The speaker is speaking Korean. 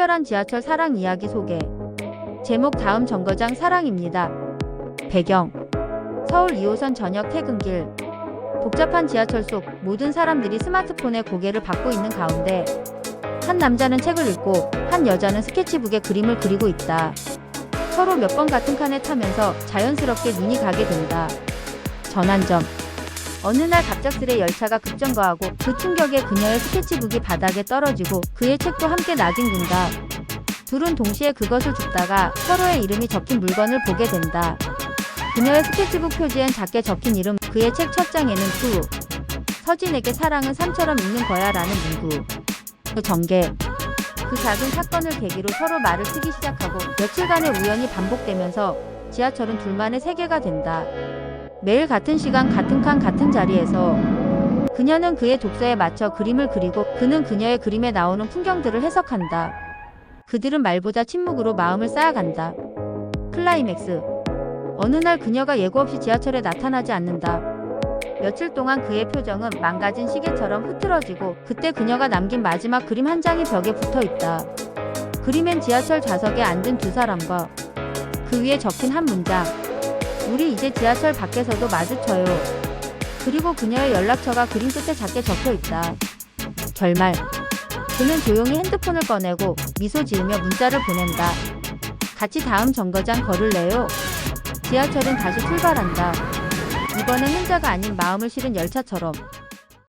특별한 지하철 사랑 이야기 소개. 제목 다음 정거장 사랑입니다. 배경 서울 2호선 저녁 퇴근길 복잡한 지하철 속 모든 사람들이 스마트폰에 고개를 받고 있는 가운데 한 남자는 책을 읽고 한 여자는 스케치북에 그림을 그리고 있다. 서로 몇 번 같은 칸에 타면서 자연스럽게 눈이 가게 된다. 전환점 어느 날 갑작스레 열차가 급정거하고 그 충격에 그녀의 스케치북이 바닥에 떨어지고 그의 책도 함께 나뒹군다. 둘은 동시에 그것을 줍다가 서로의 이름이 적힌 물건을 보게 된다. 그녀의 스케치북 표지엔 작게 적힌 이름, 그의 책 첫 장에는 투. 서진에게 사랑은 삶처럼 있는 거야 라는 문구. 그 전개. 그 작은 사건을 계기로 서로 말을 트기 시작하고 며칠간의 우연이 반복되면서 지하철은 둘만의 세계가 된다. 매일 같은 시간 같은 칸 같은 자리에서 그녀는 그의 독서에 맞춰 그림을 그리고 그는 그녀의 그림에 나오는 풍경들을 해석한다. 그들은 말보다 침묵으로 마음을 쌓아간다. 클라이맥스. 어느 날 그녀가 예고 없이 지하철에 나타나지 않는다. 며칠 동안 그의 표정은 망가진 시계처럼 흐트러지고 그때 그녀가 남긴 마지막 그림 한 장이 벽에 붙어 있다. 그림엔 지하철 좌석에 앉은 두 사람과 그 위에 적힌 한 문장. 우리 이제 지하철 밖에서도 마주쳐요. 그리고 그녀의 연락처가 그림 끝에 작게 적혀 있다. 결말. 그는 조용히 핸드폰을 꺼내고 미소 지으며 문자를 보낸다. 같이 다음 정거장 걸을래요? 지하철은 다시 출발한다. 이번엔 혼자가 아닌 마음을 실은 열차처럼